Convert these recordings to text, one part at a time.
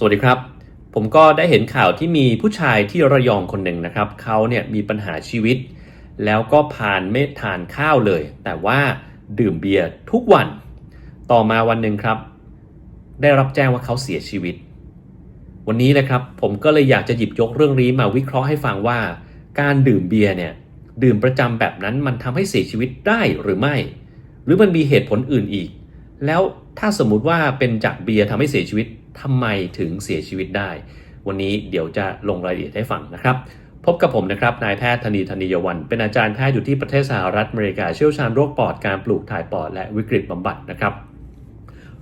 สวัสดีครับ ผมก็ได้เห็นข่าวที่มีผู้ชายที่ระยองคนหนึ่งนะครับ เขาเนี่ยมีปัญหาชีวิต แล้วก็ผ่านไม่ทานข้าวเลย แต่ว่าดื่มเบียร์ทุกวัน ต่อมาวันหนึ่งครับ ได้รับแจ้งว่าเขาเสียชีวิต วันนี้เลยครับ ผมก็เลยอยากจะหยิบยกเรื่องนี้มาวิเคราะห์ให้ฟังว่า การดื่มเบียร์เนี่ยดื่มประจำแบบนั้นมันทำให้เสียชีวิตได้หรือไม่ หรือมันมีเหตุผลอื่นอีก แล้วถ้าสมมุติว่าเป็นจากเบียร์ทำให้เสียชีวิต ทำไมถึงเสียชีวิตได้ วันนี้เดี๋ยวจะลงรายละเอียดให้ฟังนะครับ พบกับผมนะครับนายแพทย์ธนีธนียวัน เป็นอาจารย์แพทย์อยู่ที่ประเทศสหรัฐอเมริกาเชี่ยวชาญโรคปอดการปลูกถ่ายปอดและวิกฤตบำบัดนะครับ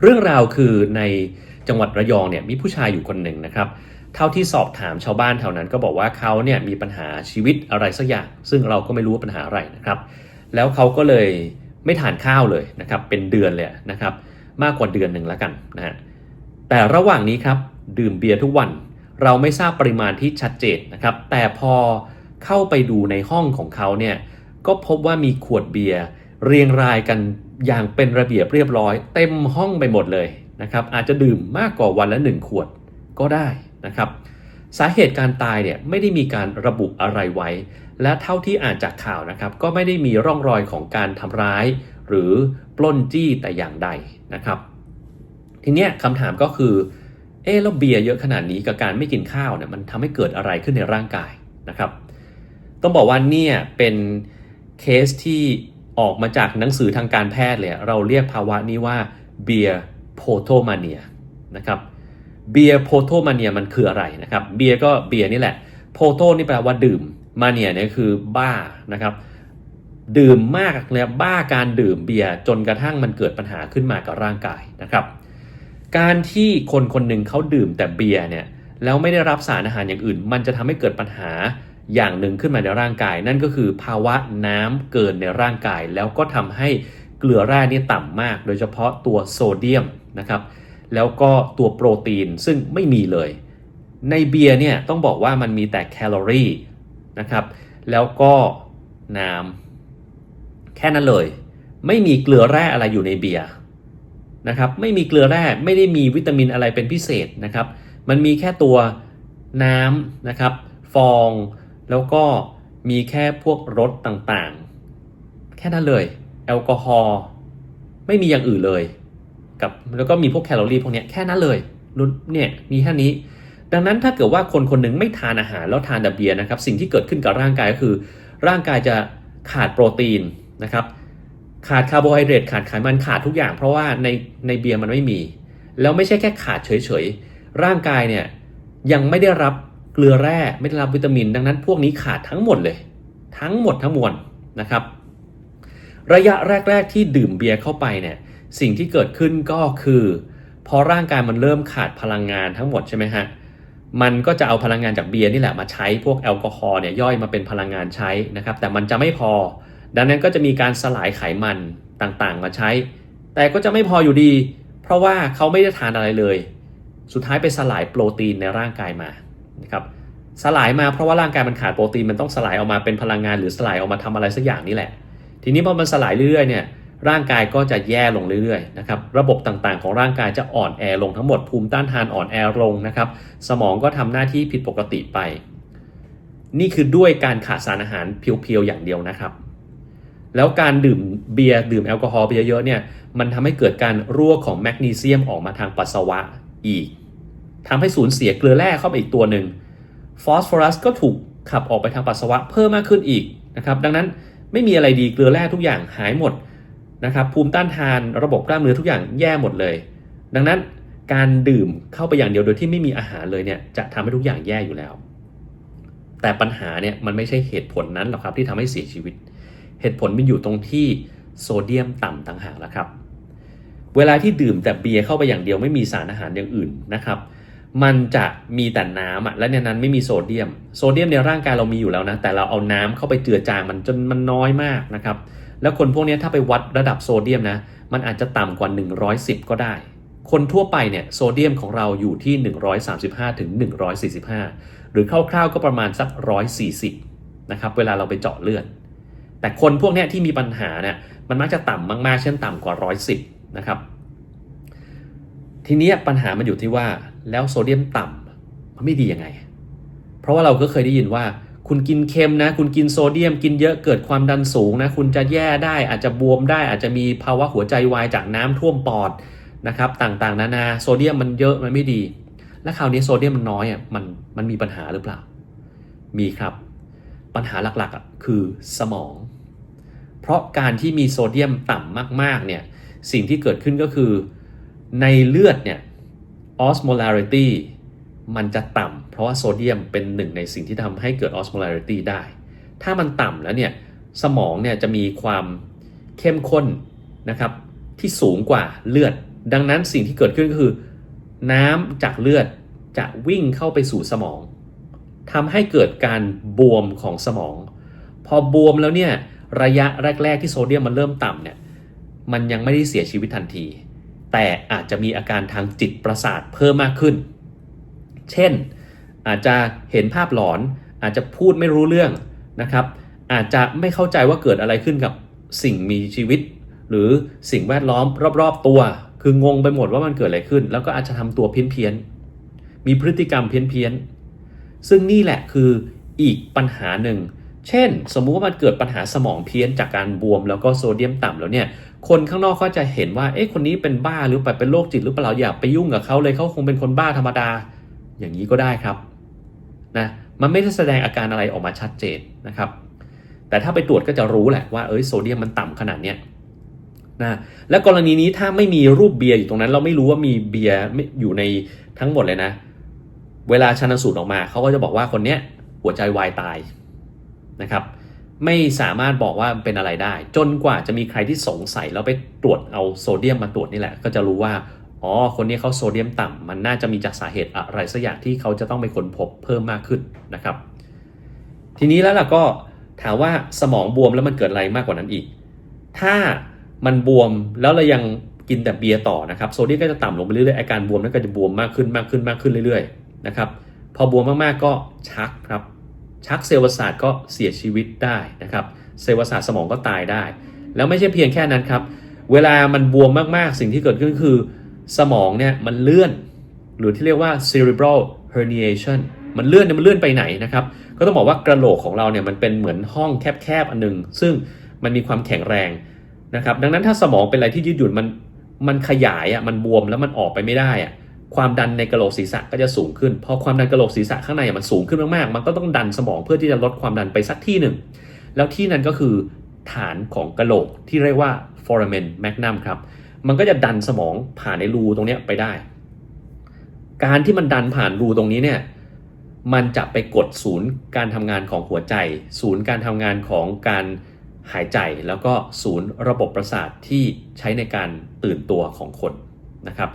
เรื่องราวคือในจังหวัดระยองเนี่ยมีผู้ชายอยู่คนหนึ่งนะครับเท่าที่สอบถามชาวบ้านแถวนั้นก็บอกว่าเขาเนี่ยมีปัญหาชีวิตอะไรสักอย่าง ซึ่งเราก็ไม่รู้ว่าปัญหาอะไรนะครับ แล้วเขาก็เลยไม่ทานข้าวเลยนะครับเป็นเดือนเลยนะครับมากกว่าเดือนหนึ่งแล้วกันนะฮะ แต่ระหว่างนี้ครับดื่มเบียร์ทุกวัน เราไม่ทราบปริมาณที่ชัดเจนนะครับ แต่พอเข้าไปดูในห้องของเขาเนี่ยก็พบว่ามีขวดเบียร์เรียงรายกันอย่างเป็นระเบียบเรียบร้อย เต็มห้องไปหมดเลยนะครับ อาจจะดื่มมากกว่าวันละหนึ่งขวดก็ได้นะครับสาเหตุการตายเนี่ยไม่ได้มีการระบุอะไรไว้ และเท่าที่อ่านจากข่าวนะครับ ก็ไม่ได้มีร่องรอยของการทำร้าย หรือปล้นจี้แต่อย่างใดนะครับ ทีเนี้ยคำถามก็คือ เออแล้วเบียร์เยอะขนาดนี้กับการไม่กินข้าวเนี่ยมันทำให้เกิดอะไรขึ้นในร่างกายนะครับ ต้องบอกว่าเนี่ยเป็นเคสที่ออกมาจากหนังสือทางการแพทย์เลยเราเรียกภาวะนี้ว่าเบียร์โพโทมาเนียนะครับเบียร์โพโทมาเนียมันคืออะไรนะครับเบียร์ก็เบียร์นี่แหละโพโทนี่แปลว่าดื่มมาเนียเนี่ยคือบ้านะครับดื่มมากเลยบ้าการดื่มเบียร์จนกระทั่งมันเกิดปัญหาขึ้นมากับร่างกายนะครับ การที่คนคนหนึ่งเขาดื่มแต่เบียร์เนี่ยแล้วไม่ได้รับสารอาหารอย่างอื่น มันจะทำให้เกิดปัญหาอย่างหนึ่งขึ้นมาในร่างกาย นั่นก็คือภาวะน้ำเกินในร่างกาย แล้วก็ทำให้เกลือแร่นี่ต่ำมาก โดยเฉพาะตัวโซเดียมนะครับแล้วก็ตัวโปรตีนซึ่งไม่มีเลย ในเบียร์เนี่ยต้องบอกว่ามันมีแต่แคลอรี่นะครับแล้วก็น้ำแค่นั้นเลย ไม่มีเกลือแร่อะไรอยู่ในเบียร์ นะครับไม่มีเกลือแร่ไม่ได้มีวิตามินอะไรเป็นพิเศษนะครับมันมีแค่ตัวน้ำนะครับฟองแล้วก็มีแค่พวกรสต่างๆ แค่นั้นเลยแอลกอฮอล์ไม่มีอย่างอื่นเลยกับแล้วก็มีพวกแคลอรี่พวกเนี้ยแค่นั้นเลยรุ่นเนี่ยมีแค่นี้ ดังนั้นถ้าเกิดว่าคนคนหนึ่งไม่ทานอาหารแล้วทานแต่เบียร์นะครับสิ่งที่เกิดขึ้นกับร่างกายก็คือ ร่างกายจะขาดโปรตีนนะครับ ขาดคาร์โบไฮเดรตขาดไขมันขาดทุกอย่าง เพราะว่าในในเบียร์มันไม่มี แล้วไม่ใช่แค่ขาดเฉยๆ ร่างกายเนี่ยยังไม่ได้รับเกลือแร่ไม่ได้รับวิตามิน ดังนั้นพวกนี้ขาดทั้งหมดเลย ทั้งหมดทั้งมวลนะครับ ระยะแรก ๆ ที่ดื่มเบียร์เข้าไปเนี่ยสิ่งที่เกิดขึ้นก็คือ พอร่างกายมันเริ่มขาดพลังงานทั้งหมดใช่ไหมฮะมันก็จะเอาพลังงานจากเบียร์นี่แหละมาใช้พวกแอลกอฮอล์เนี่ยย่อยมาเป็นพลังงานใช้นะครับแต่มันจะไม่พอ ดังนั้นก็จะมีการสลายไขมันต่างๆ มาใช้ แต่ก็จะไม่พออยู่ดี เพราะว่าเขาไม่ได้ทานอะไรเลย สุดท้ายไปสลายโปรตีนในร่างกายมานะครับสลายมาเพราะว่าร่างกายมันขาดโปรตีนมันต้องสลายออกมาเป็นพลังงานหรือสลายออกมาทำอะไรสักอย่างนี่แหละ ทีนี้พอมันสลายเรื่อยๆเนี่ยร่างกายก็จะแย่ลงเรื่อยๆนะครับระบบต่างๆ ของร่างกายจะอ่อนแอลงทั้งหมดภูมิต้านทานอ่อนแอลงนะครับสมองก็ทำหน้าที่ผิดปกติไป นี่คือด้วยการขาดสารอาหารเพียวๆอย่างเดียวนะครับ แล้วการดื่มเบียร์ดื่มแอลกอฮอล์ไปเยอะๆเนี่ยมันทำให้เกิดการรั่วของแมกนีเซียมออกมาทางปัสสาวะอีกทำให้สูญเสียเกลือแร่เข้าไปอีกตัวหนึ่งฟอสฟอรัสก็ถูกขับออกไปทางปัสสาวะเพิ่มมากขึ้นอีกนะครับดังนั้นไม่มีอะไรดีเกลือแร่ทุกอย่างหายหมดนะครับภูมิต้านทานระบบกล้ามเนื้อทุกอย่างแย่หมดเลย ดังนั้นการดื่มเข้าไปอย่างเดียวโดยที่ไม่มีอาหารเลยเนี่ยจะทำให้ทุกอย่างแย่อยู่แล้ว แต่ปัญหาเนี่ยมันไม่ใช่เหตุผลนั้นหรอกครับที่ทำให้เสียชีวิต เหตุผลมันอยู่ตรงที่โซเดียมต่ำต่างหากแล้วครับ เวลาที่ดื่มแต่เบียร์เข้าไปอย่างเดียวไม่มีสารอาหารอย่างอื่นนะครับมันจะมีแต่น้ำอะและในนั้นไม่มีโซเดียม โซเดียมในร่างกายเรามีอยู่แล้วนะ แต่เราเอาน้ำเข้าไปเจือจางมันจนมันน้อยมากนะครับ แล้วคนพวกนี้ถ้าไปวัดระดับโซเดียมนะ มันอาจจะต่ำกว่า 110 ก็ได้ คนทั่วไปเนี่ยโซเดียมของเราอยู่ที่ 135ถึง145 หรือคร่าวๆก็ประมาณสัก 140 นะครับ เวลาเราไปเจาะเลือด แต่คนพวกนี้ที่มีปัญหาเนี่ยมันมักจะต่ำมากๆ เช่นต่ำกว่า110นะครับ ทีนี้ปัญหามันอยู่ที่ว่าแล้วโซเดียมต่ำมันไม่ดียังไง เพราะว่าเราก็เคยได้ยินว่า คุณกินเค็มนะ คุณกินโซเดียม กินเยอะเกิดความดันสูงนะ คุณจะแย่ได้อาจจะบวมได้ อาจจะมีภาวะหัวใจวายจากน้ำท่วมปอดนะครับ ต่างๆ นานาโซเดียมมันเยอะมันไม่ดี และคราวนี้โซเดียมมันน้อยอะมันมันมีปัญหาหรือเปล่า มีครับ ปัญหาหลักๆอะคือสมอง เพราะการที่มีโซเดียมต่ำมากๆเนี่ยสิ่งที่เกิดขึ้นก็คือในเลือดเนี่ย osmolarity มันจะต่ำเพราะว่าโซเดียมเป็นหนึ่งในสิ่งที่ทำให้เกิด osmolarity ได้ ถ้ามันต่ำแล้วเนี่ยสมองเนี่ยจะมีความเข้มข้นนะครับที่สูงกว่าเลือด ดังนั้นสิ่งที่เกิดขึ้นก็คือ น้ำจากเลือดจะวิ่งเข้าไปสู่สมอง ทำให้เกิดการบวมของสมอง พอบวมแล้วเนี่ยระยะแรก ๆ ที่โซเดียมมันเริ่มต่ำเนี่ยมันยังไม่ได้เสียชีวิตทันที แต่อาจจะมีอาการทางจิตประสาทเพิ่มมากขึ้น เช่น อาจจะเห็นภาพหลอน อาจจะพูดไม่รู้เรื่องนะครับ อาจจะไม่เข้าใจว่าเกิดอะไรขึ้นกับสิ่งมีชีวิต หรือสิ่งแวดล้อมรอบๆตัว คืองงไปหมดว่ามันเกิดอะไรขึ้น แล้วก็อาจจะทำตัวเพี้ยนๆมีพฤติกรรมเพี้ยนๆ ซึ่งนี่แหละคืออีกปัญหาหนึ่ง เช่น สมมุติว่ามันเกิดปัญหาสมองเพี้ยนจากการบวมแล้วก็โซเดียมต่ำแล้วเนี่ย คนข้างนอกก็จะเห็นว่า เอ๊ะ คนนี้เป็นบ้าหรือเปล่า เป็นโรคจิตหรือเปล่า อย่าไปยุ่งกับเขาเลย เขาคงเป็นคนบ้าธรรมดา อย่างนี้ก็ได้ครับนะ มันไม่ได้แสดงอาการอะไรออกมาชัดเจนนะครับ แต่ถ้าไปตรวจก็จะรู้แหละว่า เอ้ย โซเดียมมันต่ำขนาดเนี้ยนะและกรณีนี้ถ้าไม่มีรูปเบียร์อยู่ตรงนั้น เราไม่รู้ว่ามีเบียร์อยู่ในทั้งหมดเลยนะ เวลาชันสูตรออกมาเขาก็จะบอกว่าคนเนี้ยหัวใจวายตายนะครับ ไม่สามารถบอกว่าเป็นอะไรได้ จนกว่าจะมีใครที่สงสัยแล้วไปตรวจเอาโซเดียมมาตรวจนี่แหละ ก็จะรู้ว่าอ๋อคนนี้เขาโซเดียมต่ำมันน่าจะมีจากสาเหตุอะไรสักอย่างที่เขาจะต้องไปค้นพบเพิ่มมากขึ้นนะครับ ทีนี้แล้วล่ะก็ถามว่าสมองบวมแล้วมันเกิดอะไรมากกว่านั้นอีก ถ้ามันบวมแล้วเรายังกินแต่เบียร์ต่อนะครับ โซเดียมก็จะต่ำลงไปเรื่อยๆอาการบวมนั้นก็จะบวมมากขึ้นมากขึ้นมากขึ้นเรื่อยๆ นะครับพอบวมมากๆก็ชักครับชักเซลล์ประสาทก็เสียชีวิตได้นะครับเซลล์ประสาทสมองก็ตายได้ แล้วไม่ใช่เพียงแค่นั้นครับ เวลามันบวมมากๆ สิ่งที่เกิดขึ้นคือ สมองเนี่ยมันเลื่อน หรือที่เรียกว่า cerebral herniation มันเลื่อนเนี่ยมันเลื่อนไปไหนนะครับ ก็ต้องบอกว่ากระโหลกของเราเนี่ยมันเป็นเหมือนห้องแคบๆอันหนึงซึ่งมันมีความแข็งแรงนะครับ ดังนั้นถ้าสมองเป็นอะไรที่ยืดหยุ่นมันมันขยายอะมันบวมแล้วมันออกไปไม่ได้อะ ความดันในกระโหลกศีรษะก็จะสูงขึ้น พอความดันกระโหลกศีรษะข้างในมันสูงขึ้นมากๆ มันก็ต้องดันสมองเพื่อที่จะลดความดันไปสักที่หนึ่ง แล้วที่นั้นก็คือฐานของกระโหลกที่เรียกว่า foramen magnum ครับ มันก็จะดันสมองผ่านในรูตรงนี้ไปได้ การที่มันดันผ่านรูตรงนี้เนี่ย มันจะไปกดศูนย์การทำงานของหัวใจ ศูนย์การทำงานของการหายใจ แล้วก็ศูนย์ระบบประสาทที่ใช้ในการตื่นตัวของคนนะครับ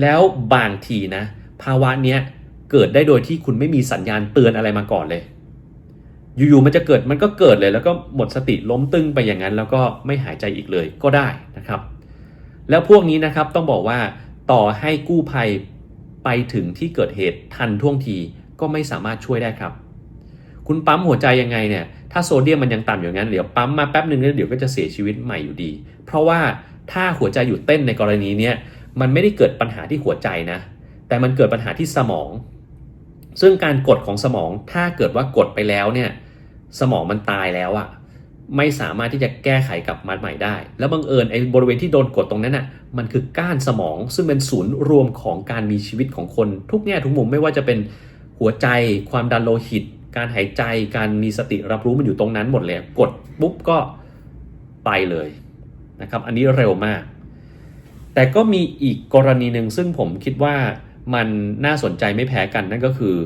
แล้วบางทีนะ ภาวะเนี้ยเกิดได้โดยที่คุณไม่มีสัญญาณเตือนอะไรมาก่อนเลย อยู่ๆมันจะเกิดมันก็เกิดเลย แล้วก็หมดสติล้มตึงไปอย่างนั้น แล้วก็ไม่หายใจอีกเลยก็ได้นะครับ แล้วพวกนี้นะครับต้องบอกว่าต่อให้กู้ภัยไปถึงที่เกิดเหตุทันท่วงทีก็ไม่สามารถช่วยได้ครับ คุณปั๊มหัวใจยังไงเนี่ยถ้าโซเดียมมันยังต่ำอย่างนั้นเดี๋ยวปั๊มมาแป๊บหนึ่งแล้วเดี๋ยวก็จะเสียชีวิตใหม่อยู่ดี เพราะว่าถ้าหัวใจหยุดเต้นในกรณีเนี้ย มันไม่ได้เกิดปัญหาที่หัวใจนะ แต่มันเกิดปัญหาที่สมอง ซึ่งการกดของสมองถ้าเกิดว่ากดไปแล้วเนี่ยสมองมันตายแล้วอะไม่สามารถที่จะแก้ไขกลับมาใหม่ได้ แล้วบังเอิญไอ้บริเวณที่โดนกดตรงนั้นน่ะมันคือก้านสมอง ซึ่งเป็นศูนย์รวมของการมีชีวิตของคน ทุกแง่ทุกมุมไม่ว่าจะเป็นหัวใจ ความดันโลหิต การหายใจการมีสติรับรู้มันอยู่ตรงนั้นหมดเลย กดปุ๊บก็ไปเลยนะครับ อันนี้เร็วมาก แต่ก็มีอีกกรณีหนึ่งซึ่งผมคิดว่ามันน่าสนใจไม่แพ้กันนั่นก็คือ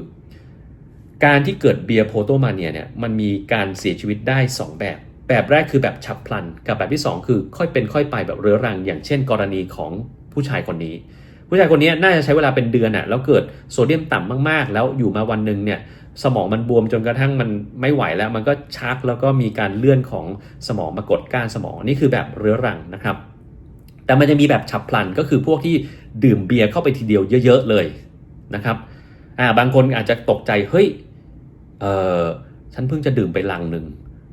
การที่เกิดเบียร์โพโตมาเนียเนี่ยมันมีการเสียชีวิตได้ 2 แบบ แบบแรกคือแบบฉับพลัน กับแบบที่ 2 คือค่อยเป็นค่อยไปแบบเรื้อรัง อย่างเช่น กรณีของผู้ชายคนนี้ ผู้ชายคนนี้น่าจะใช้เวลาเป็นเดือนอะแล้วเกิดโซเดียมต่ำมากๆ แล้วอยู่มาวันหนึ่งเนี่ยสมองมันบวมจนกระทั่งมันไม่ไหวแล้ว มันก็ชักแล้วก็มีการเลื่อนของสมองมากดก้านสมองนี่คือแบบเรื้อรังนะครับ แต่มันจะมีแบบฉับพลันก็คือพวกที่ดื่มเบียร์เข้าไปทีเดียวเยอะ ๆ เลยนะครับอ่าบางคนอาจจะตกใจเฮ้ยเออฉันเพิ่งจะดื่มไปลังหนึ่ง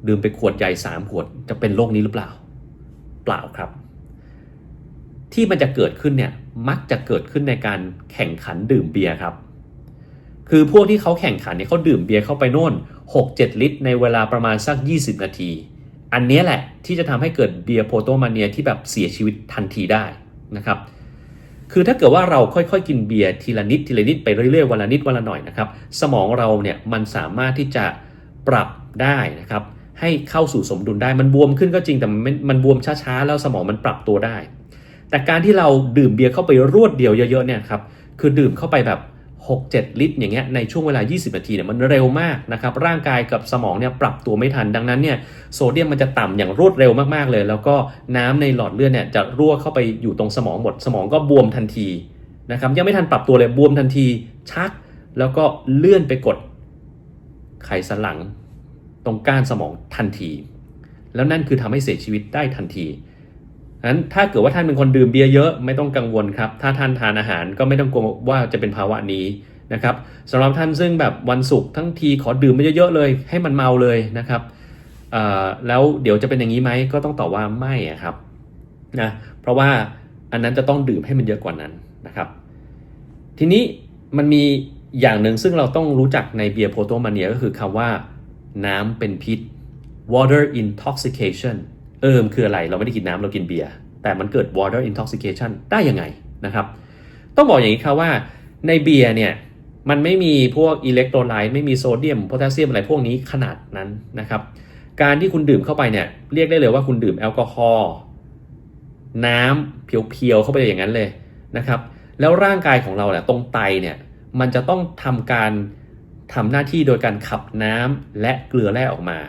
ดื่มไปขวดใหญ่สามขวดจะเป็นโรคนี้หรือเปล่า เปล่าครับ ที่มันจะเกิดขึ้นเนี่ยมักจะเกิดขึ้นในการแข่งขันดื่มเบียร์ครับ คือพวกที่เขาแข่งขันเนี่ยเขาดื่มเบียร์เข้าไปโน่น 6-7 ลิตร ในเวลาประมาณสัก 20 นาที อันนี้แหละที่จะทำให้เกิดเบียร์โพโตมาเนียที่แบบเสียชีวิตทันทีได้นะครับ คือถ้าเกิดว่าเราค่อยๆ กินเบียร์ทีละนิดทีละนิดไปเรื่อยๆวันละนิดวันละหน่อยนะครับ สมองเราเนี่ยมันสามารถที่จะปรับได้นะครับ ให้เข้าสู่สมดุลได้มันบวมขึ้นก็จริงแต่มันมันบวมช้าๆ แล้วสมองมันปรับตัวได้ แต่การที่เราดื่มเบียร์เข้าไปรวดเดียวเยอะๆเนี่ยครับคือดื่มเข้าไปแบบ 6-7 ลิตร อย่างเงี้ยในช่วงเวลา 20 นาทีเนี่ยมันเร็วมากนะครับร่างกายกับสมองเนี่ยปรับตัวไม่ทันดังนั้นเนี่ยโซเดียมมันจะต่ำอย่างรวดเร็วมากๆเลย แล้วก็น้ำในหลอดเลือดเนี่ยจะรั่วเข้าไปอยู่ตรงสมองหมด สมองก็บวมทันทีนะครับยังไม่ทันปรับตัวเลยบวมทันทีชัก แล้วก็เลื่อนไปกดไขสันหลังตรงก้านสมองทันที แล้วนั่นคือทำให้เสียชีวิตได้ทันที นั้นถ้าเกิดว่าท่านเป็นคนดื่มเบียร์เยอะไม่ต้องกังวลครับ ถ้าท่านทานอาหารก็ไม่ต้องกลัวว่าจะเป็นภาวะนี้นะครับสำหรับท่านซึ่งแบบวันศุกร์ทั้งทีขอดื่มไปเยอะๆเลย ให้มันเมาเลยนะครับแล้วเดี๋ยวจะเป็นอย่างนี้ไหมก็ต้องตอบว่าไม่ครับนะเพราะว่าอันนั้นจะต้องดื่มให้มันเยอะกว่านั้นนะครับ ทีนี้มันมีอย่างหนึ่งซึ่งเราต้องรู้จักในเบียร์โพโตมาเนียก็คือคำว่าน้ำเป็นพิษ water intoxication เออมคืออะไรเราไม่ได้กินน้ำเรากินเบียร์แต่มันเกิด water intoxication ได้ยังไงนะครับ ต้องบอกอย่างนี้ครับว่าในเบียร์เนี่ยมันไม่มีพวกอิเล็กโทรไลต์ไม่มีโซเดียมโพแทสเซียมอะไรพวกนี้ขนาดนั้นนะครับ การที่คุณดื่มเข้าไปเนี่ยเรียกได้เลยว่าคุณดื่มแอลกอฮอล์น้ำเพียวๆเข้าไปอย่างนั้นเลยนะครับแล้วร่างกายของเราเนี่ยตรงไตเนี่ยมันจะต้องทำการทำหน้าที่โดยการขับน้ำและเกลือแร่ออกมา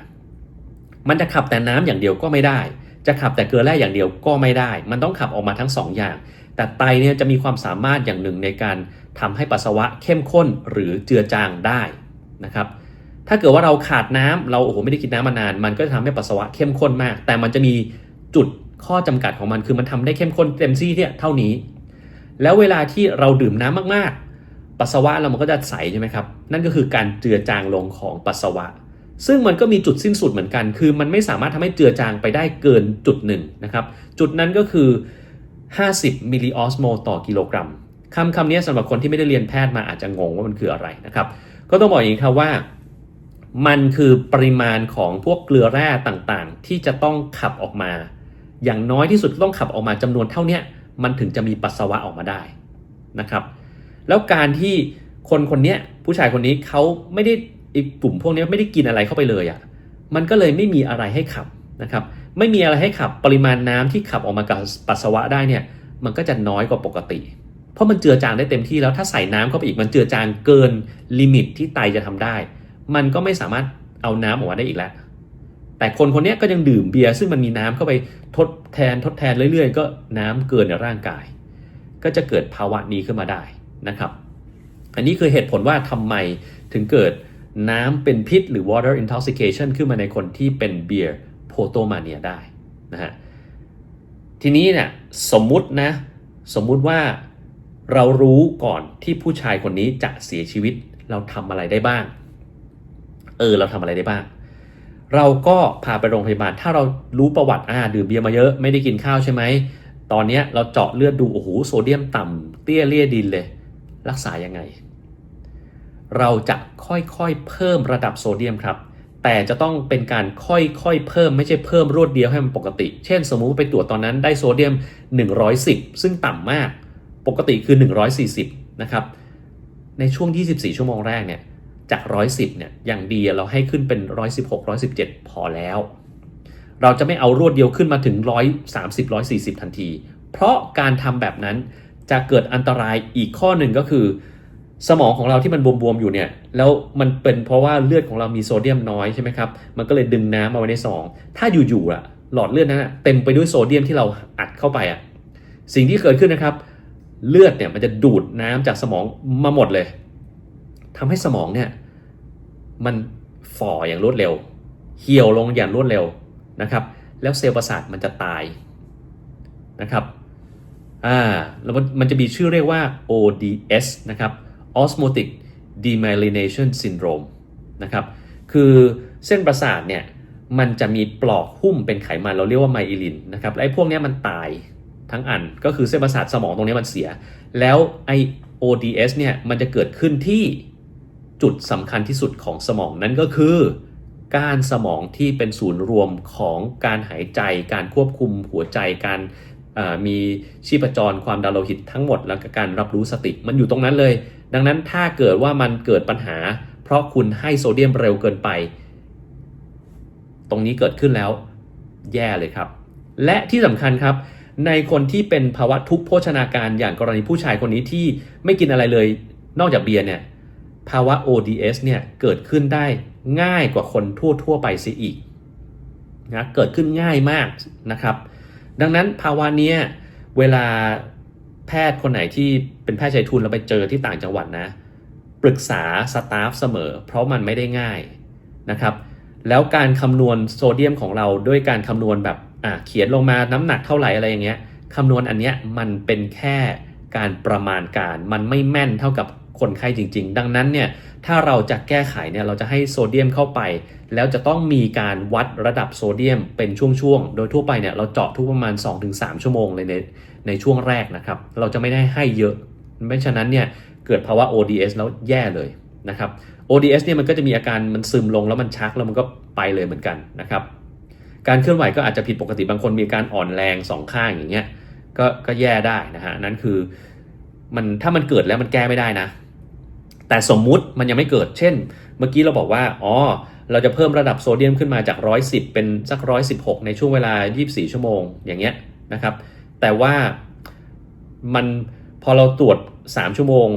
มันจะขับแต่น้ำอย่างเดียวก็ไม่ได้ จะขับแต่เกลือแร่อย่างเดียวก็ไม่ได้ มันต้องขับออกมาทั้งสองอย่าง แต่ไตเนี่ยจะมีความสามารถอย่างหนึ่งในการทำให้ปัสสาวะเข้มข้นหรือเจือจางได้นะครับ ถ้าเกิดว่าเราขาดน้ำเราโอ้โหไม่ได้กินน้ำมานาน มันก็จะทำให้ปัสสาวะเข้มข้นมาก แต่มันจะมีจุดข้อจำกัดของมันคือมันทำได้เข้มข้นเต็มที่เนี่ยเท่านี้ แล้วเวลาที่เราดื่มน้ำมากๆ ปัสสาวะเรามันก็จะใสใช่ไหมครับ นั่นก็คือการเจือจางลงของปัสสาวะ ซึ่งมันก็มีจุดสิ้นสุดเหมือนกัน คือมันไม่สามารถทำให้เจือจางไปได้เกินจุดหนึ่งนะครับ จุดนั้นก็คือ 50มิลลิออสโมต่อกิโลกรัมคำคำนี้สำหรับคนที่ไม่ได้เรียนแพทย์มาอาจจะงงว่ามันคืออะไรนะครับ ก็ต้องบอกอย่างนี้ครับว่า มันคือปริมาณของพวกเกลือแร่ต่างๆ ที่จะต้องขับออกมา อย่างน้อยที่สุดต้องขับออกมาจำนวนเท่านี้มันถึงจะมีปัสสาวะออกมาได้นะครับ แล้วการที่คนคนนี้ผู้ชายคนนี้เขาไม่ได้ อีกลุ่มพวกนี้ไม่ได้กินอะไรเข้าไปเลยอะ่ะมันก็เลยไม่มีอะไรให้ขับนะครับไม่มีอะไรให้ขับปริมาณน้ำที่ขับออกมากับปัสสาวะได้เนี่ยมันก็จะน้อยกว่าปกติ เพราะมันเจือจางได้เต็มที่แล้วถ้าใส่น้ำเข้าไปอีกมันเจือจางเกินลิมิตที่ไตจะทำได้ มันก็ไม่สามารถเอาน้ำออกมาได้อีกแล้ว แต่คนคนนี้ก็ยังดื่มเบียร์ซึ่งมันมีน้ำเข้าไปทดแทนทดแทนเรื่อยๆ ก็น้ำเกินในร่างกาย ก็จะเกิดภาวะนี้ขึ้นมาได้นะครับ อันนี้คือเหตุผลว่าทำไมถึงเกิด น้ำเป็นพิษหรือ water intoxication ขึ้นมาในคนที่เป็นเบียร์โพโตมาเนียได้นะฮะทีนี้เนี่ยสมมุตินะ สมมุติว่าเรารู้ก่อนที่ผู้ชายคนนี้จะเสียชีวิตเราทำอะไรได้บ้าง เออ เราทำอะไรได้บ้าง เราก็พาไปโรงพยาบาล ถ้าเรารู้ประวัติอ่าดื่มเบียร์มาเยอะไม่ได้กินข้าวใช่ไหม ตอนนี้เราเจาะเลือดดู โอ้โห โซเดียมต่ำเตี้ยเลี่ยดินเลย รักษายังไง เราจะค่อยๆเพิ่มระดับโซเดียมครับ แต่จะต้องเป็นการค่อยๆเพิ่มไม่ใช่เพิ่มรวดเดียวให้มันปกติ เช่น สมมุติไปตรวจตอนนั้นได้โซเดียม 110 ซึ่งต่ำมาก ปกติคือ 140 นะครับ ในช่วง 24 ชั่วโมงแรกเนี่ยจาก 110 เนี่ย อย่างดีเราให้ขึ้นเป็น 116 117 พอแล้ว เราจะไม่เอารวดเดียวขึ้นมาถึง 130 140 ทันที เพราะการทำแบบนั้นจะเกิดอันตรายอีกข้อหนึ่งก็คือ สมองของเราที่มันบวมๆอยู่เนี่ยแล้วมันเป็นเพราะว่าเลือดของเรามีโซเดียมน้อยใช่ไหมครับมันก็เลยดึงน้ำมาไว้ในสมองถ้าอยู่ๆอะหลอดเลือดนั้นอะเต็มไปด้วยโซเดียมที่เราอัดเข้าไปอะสิ่งที่เกิดขึ้นนะครับ เลือดเนี่ยมันจะดูดน้ำจากสมองมาหมดเลยทำให้สมองเนี่ยมันฝ่ออย่างรวดเร็ว เหี่ยวลงอย่างรวดเร็วนะครับ แล้วเซลล์ประสาทมันจะตายนะครับอ่าแล้วมันจะมีชื่อเรียกว่า ODS นะครับ Osmotic Demyelination Syndrome นะครับ คือเส้นประสาทเนี่ยมันจะมีปลอกหุ้มเป็นไขมันเราเรียกว่าไมอิลินนะครับและไอ้พวกนี้มันตายทั้งอันก็คือเส้นประสาทสมองตรงนี้มันเสีย แล้วไอ ODS เนี่ยมันจะเกิดขึ้นที่จุดสำคัญที่สุดของสมองนั่นก็คือก้านสมองที่เป็นศูนย์รวมของการหายใจ การควบคุมหัวใจการ มีชีพจรความดันโลหิตทั้งหมดแล้วก็การรับรู้สติมันอยู่ตรงนั้นเลย ดังนั้นถ้าเกิดว่ามันเกิดปัญหา เพราะคุณให้โซเดียมเร็วเกินไป ตรงนี้เกิดขึ้นแล้วแย่เลยครับ และที่สำคัญครับ ในคนที่เป็นภาวะทุกโภชนาการอย่างกรณีผู้ชายคนนี้ที่ไม่กินอะไรเลยนอกจากเบียร์เนี่ยภาวะ ODS เนี่ยเกิดขึ้นได้ง่ายกว่าคนทั่ว ๆ ไปเสียอีกนะเกิดขึ้นง่ายมากนะครับ ดังนั้นภาวะเนี้ยเวลาแพทย์คนไหนที่เป็นแพทย์ใจทุนเราไปเจอที่ต่างจังหวัดนะ ปรึกษาสตาฟเสมอ เพราะมันไม่ได้ง่ายนะครับ แล้วการคำนวณโซเดียมของเราด้วยการคำนวณแบบอะเขียนลงมาน้ำหนักเท่าไหร่อะไรอย่างเงี้ยคำนวณอันเนี้ยมันเป็นแค่การประมาณการ มันไม่แม่นเท่ากับ คนไข้จริง ๆ ดังนั้นเนี่ยถ้าเราจะแก้ไขเนี่ยเราจะให้โซเดียมเข้าไป แล้วจะต้องมีการวัดระดับโซเดียมเป็นช่วงๆ โดยทั่วไปเนี่ยเราเจาะทุกประมาณ 2-3 ชั่วโมงเลยในในช่วงแรกนะครับ เราจะไม่ได้ให้เยอะ ไม่ฉะนั้นเนี่ยเกิดภาวะ ODS แล้วแย่เลยนะครับ ODS เนี่ยมันก็จะมีอาการมันซึมลงแล้วมันชักแล้วมันก็ไปเลยเหมือนกันนะครับการเคลื่อนไหวก็อาจจะผิดปกติบางคนมีการอ่อนแรงสองข้างอย่างเงี้ยก็ก็แย่ได้นะฮะนั่นคือมันถ้ามันเกิดแล้วมันแก้ไม่ได้นะ แต่สมมุติมันยังไม่เกิด เช่น เมื่อกี้เราบอกว่า อ๋อ เราจะเพิ่มระดับโซเดียมขึ้นมาจาก 110 เป็นสัก 116 ในช่วงเวลา 24 ชั่วโมง อย่างเงี้ยนะครับ แต่ว่ามันพอเราตรวจ 3 ชั่วโมง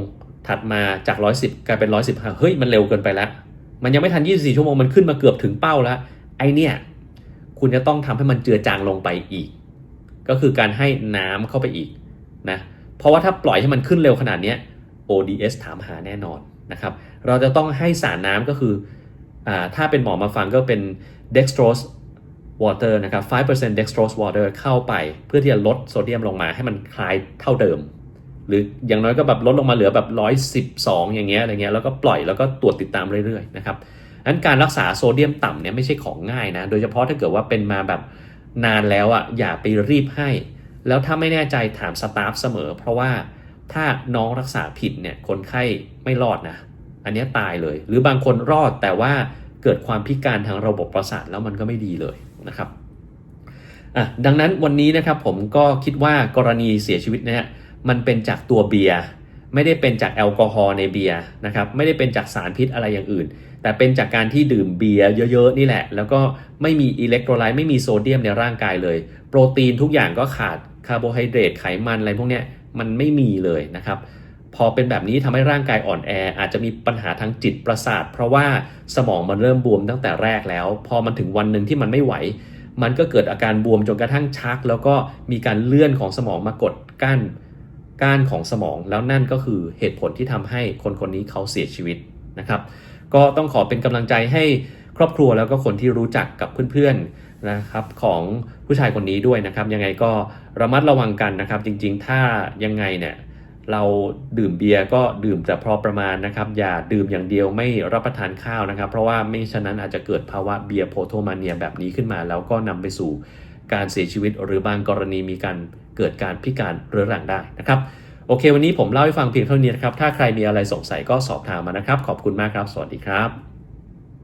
ถัดมาจาก 110 กลายเป็น 115 เฮ้ย มันเร็วเกินไปแล้ว มันยังไม่ทัน 24 ชั่วโมง มันขึ้นมาเกือบถึงเป้าแล้ว ไอเนี่ย คุณจะต้องทำให้มันเจือจางลงไปอีก ก็คือการให้น้ำเข้าไปอีกนะ เพราะว่าถ้าปล่อยให้มันขึ้นเร็วขนาดเนี้ย ODS ถามหาแน่นอนนะครับเราจะต้องให้สารน้ำก็คืออถ้าเป็นหมอมาฟังก็เป็น dextrose water นะครับ 5% dextrose water เข้าไปเพื่อที่จะลดโซเดียมลงมาให้มันคลายเท่าเดิม หรืออย่างน้อยก็แบบลดลงมาเหลือแบบ 112 อย่างเงี้ยอะไรเงี้ยแล้วก็ปล่อยแล้วก็ตรวจติดตามเรื่อยๆนะครับอันการรักษาโซเดียมต่ำเนี่ยไม่ใช่ของง่ายนะ โดยเฉพาะถ้าเกิดว่าเป็นมาแบบนานแล้วอะอย่าไปรีบให้ แล้วถ้าไม่แน่ใจถามสตาฟเสมอ เพราะว่า ถ้าน้องรักษาผิดเนี่ยคนไข้ไม่รอดนะ อันนี้ตายเลย หรือบางคนรอดแต่ว่าเกิดความพิการทางระบบประสาทแล้วมันก็ไม่ดีเลยนะครับอะดังนั้นวันนี้นะครับผมก็คิดว่ากรณีเสียชีวิตเนี่ยมันเป็นจากตัวเบียร์ไม่ได้เป็นจากแอลกอฮอล์ในเบียร์นะครับไม่ได้เป็นจากสารพิษอะไรอย่างอื่น แต่เป็นจากการที่ดื่มเบียร์เยอะๆนี่แหละ แล้วก็ไม่มีอิเล็กโทรไลต์ไม่มีโซเดียมในร่างกายเลย โปรตีนทุกอย่างก็ขาดคาร์โบไฮเดรตไขมันอะไรพวกเนี้ย มันไม่มีเลยนะครับ พอเป็นแบบนี้ทำให้ร่างกายอ่อนแอ อาจจะมีปัญหาทางจิตประสาท เพราะว่าสมองมันเริ่มบวมตั้งแต่แรกแล้ว พอมันถึงวันหนึ่งที่มันไม่ไหว มันก็เกิดอาการบวมจนกระทั่งชัก แล้วก็มีการเลื่อนของสมองมากดกั้นก้านของสมองแล้วนั่นก็คือเหตุผลที่ทำให้คนคนนี้เขาเสียชีวิตนะครับ ก็ต้องขอเป็นกำลังใจให้ครอบครัวแล้วก็คนที่รู้จักกับเพื่อนๆ นะครับของผู้ชายคนนี้ด้วยนะครับ ยังไงก็ระมัดระวังกันนะครับ จริงๆ ถ้ายังไงเนี่ยเราดื่มเบียร์ก็ดื่มแต่พอประมาณนะครับ อย่าดื่มอย่างเดียวไม่รับประทานข้าวนะครับ เพราะว่าไม่ฉะนั้นอาจจะเกิดภาวะเบียร์โพโทมาเนียแบบนี้ขึ้นมา แล้วก็นำไปสู่การเสียชีวิต หรือบางกรณีมีการเกิดการพิการเรื้อรังได้นะครับ โอเค วันนี้ผมเล่าให้ฟังเพียงเท่านี้นะครับ ถ้าใครมีอะไรสงสัยก็สอบถามมานะครับ ขอบคุณมากครับ สวัสดีครับ